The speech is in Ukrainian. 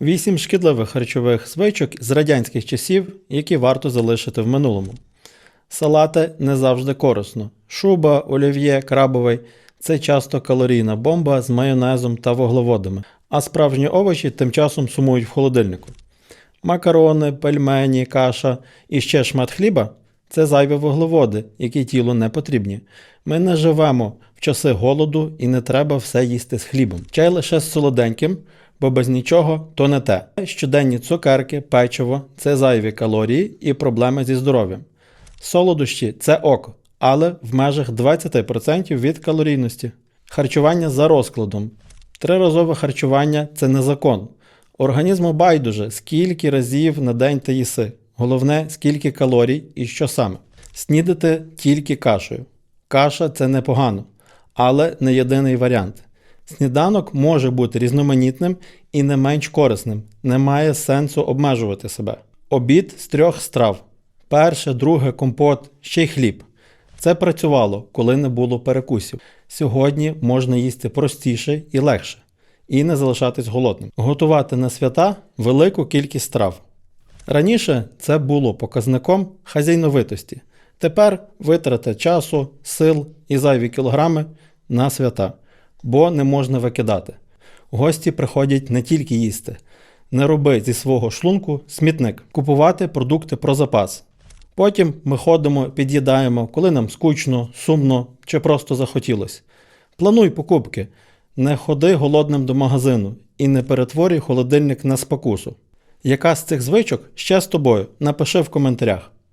Вісім шкідливих харчових звичок з радянських часів, які варто залишити в минулому. Салати не завжди корисно. Шуба, олів'є, крабовий це часто калорійна бомба з майонезом та вуглеводами, а справжні овочі тим часом сумують в холодильнику. Макарони, пельмені, каша і ще шмат хліба це зайві вуглеводи, які тілу не потрібні. Ми не живемо в часи голоду і не треба все їсти з хлібом. Чай лише з солоденьким, бо без нічого то не те. Щоденні цукерки, печиво це зайві калорії і проблеми зі здоров'ям. Солодощі це ок, але в межах 20% від калорійності. Харчування за розкладом. Триразове харчування це не закон. Організму байдуже, скільки разів на день ти їси. Головне, скільки калорій і що саме. Снідати тільки кашею. Каша це непогано, але не єдиний варіант. Сніданок може бути різноманітним і не менш корисним. Немає сенсу обмежувати себе. Обід з трьох страв: перше, друге, компот, ще й хліб. Це працювало, коли не було перекусів. Сьогодні можна їсти простіше і легше, і не залишатись голодним. Готувати на свята велику кількість страв. Раніше це було показником хазяйновитості. Тепер витрата часу, сил і зайві кілограми на свята, бо не можна викидати. Гості приходять не тільки їсти. Не роби зі свого шлунку смітник, купувати продукти про запас. Потім ми ходимо, під'їдаємо, коли нам скучно, сумно чи просто захотілось. Плануй покупки, не ходи голодним до магазину і не перетворюй холодильник на спокусу. Яка з цих звичок ще з тобою? Напиши в коментарях.